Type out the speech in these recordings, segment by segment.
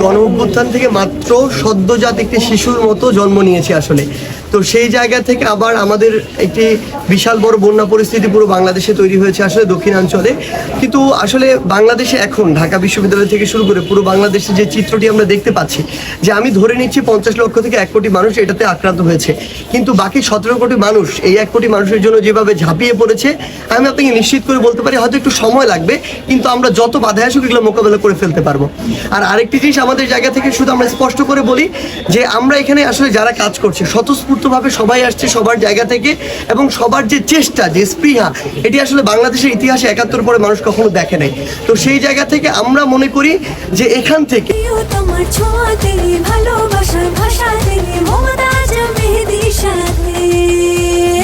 গণ থেকে মাত্র সদ্যজাত একটি শিশুর মতো জন্ম নিয়েছে আসলে। তো সেই জায়গা থেকে আবার আমাদের একটি বিশাল বড় বন্যা পরিস্থিতি পুরো বাংলাদেশে তৈরি হয়েছে আসলে দক্ষিণাঞ্চলে। কিন্তু আসলে বাংলাদেশে এখন ঢাকা বিশ্ববিদ্যালয় থেকে শুরু করে পুরো বাংলাদেশে যে চিত্রটি আমরা দেখতে পাচ্ছি, যে আমি ধরে নিচ্ছি পঞ্চাশ লক্ষ থেকে এক কোটি মানুষ এটাতে আক্রান্ত হয়েছে। কিন্তু বাকি সতেরো কোটি মানুষ এই এক কোটি মানুষের জন্য যেভাবে ঝাঁপিয়ে পড়েছে, আমি আপনাকে নিশ্চিত করে বলতে পারি, হয়তো একটু সময় লাগবে, কিন্তু আমরা যত বাধা আসুক এগুলো মোকাবেলা করে ফেলতে পারব। আর আরেকটি জিনিস আমাদের জায়গা থেকে শুধু আমরা স্পষ্ট করে বলি, যে আমরা এখানে আসলে যারা কাজ করছে সবাই আসছে সবার জায়গা থেকে এবং সবার যে চেষ্টা যে স্পৃহা এটি আসলে বাংলাদেশের ইতিহাসে একাত্তর পরে মানুষ কখনো দেখে নাই। তো সেই জায়গা থেকে আমরা মনে করি যে এখান থেকে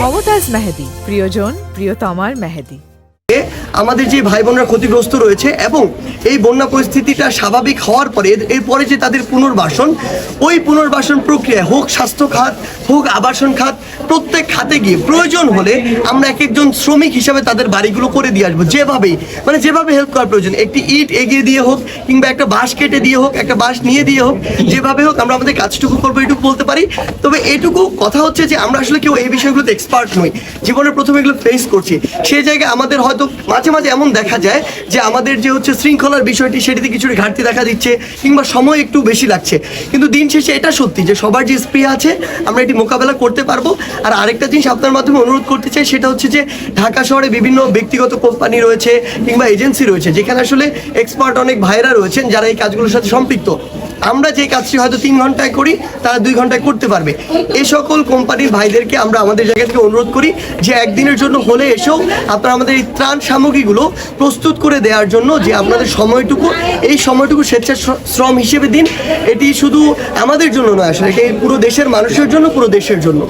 মমতাজ মেহেদি প্রিয়জন প্রিয়তমার মেহেদি। আমাদের যে ভাই বোনরা ক্ষতিগ্রস্ত রয়েছে এবং এই বন্যা পরিস্থিতিটা স্বাভাবিক হওয়ার পরে, এরপরে যে তাদের পুনর্বাসন, ওই পুনর্বাসন প্রক্রিয়া হোক স্বাস্থ্য খাত, হোক আবাসন খাত, প্রত্যেক খাতে গিয়ে প্রয়োজন হলে আমরা এক একজন শ্রমিক হিসাবে তাদের বাড়িগুলো করে দিয়ে আসব যেভাবেই। মানে যেভাবে হেল্প করার প্রয়োজন। একটি ইট এগিয়ে দিয়ে হোক কিংবা একটা বাঁশ কেটে দিয়ে হোক, একটা বাঁশ নিয়ে দিয়ে হোক, যেভাবে হোক আমরা আমাদের কাজটুকু করব এটুকু বলতে পারি। তবে এটুকু কথা হচ্ছে যে আমরা আসলে কেউ এই বিষয়গুলোতে এক্সপার্ট নই। জীবনের প্রথমে এগুলো ফেস করছি। সেই জায়গায় আমাদের হয়তো মাঝে মাঝে মাঝে এমন দেখা যায় যে আমাদের যে হচ্ছে শৃঙ্খলার বিষয়টি সেটিতে কিছুটা ঘাটতি দেখা দিচ্ছে কিংবা সময় একটু বেশি লাগছে। কিন্তু দিন শেষে এটা সত্যি যে সবার যে স্প্রিয়া আছে, আমরা এটি মোকাবেলা করতে পারব। আর আরেকটা জিনিস আপনার মাধ্যমে অনুরোধ করতে চাই, সেটা হচ্ছে যে ঢাকা শহরে বিভিন্ন ব্যক্তিগত কোম্পানি রয়েছে কিংবা এজেন্সি রয়েছে, যেখানে আসলে এক্সপার্ট অনেক ভাইরা রয়েছেন যারা এই কাজগুলোর সাথে সম্পৃক্ত। আমরা যে কাজটি হয়তো তিন ঘন্টায় করি, তারা দুই ঘন্টায় করতে পারবে। এ সকল কোম্পানির ভাইদেরকে আমরা আমাদের জায়গা থেকে অনুরোধ করি যে একদিনের জন্য হলে এসেও আপনারা আমাদের এই ত্রাণ সামগ্রীগুলো প্রস্তুত করে দেওয়ার জন্য যে আপনাদের সময়টুকু, এই সময়টুকু স্বেচ্ছা শ্রম হিসেবে দিন। এটি শুধু আমাদের জন্য নয় আসলে, এটি পুরো দেশের মানুষের জন্য, পুরো দেশের জন্য।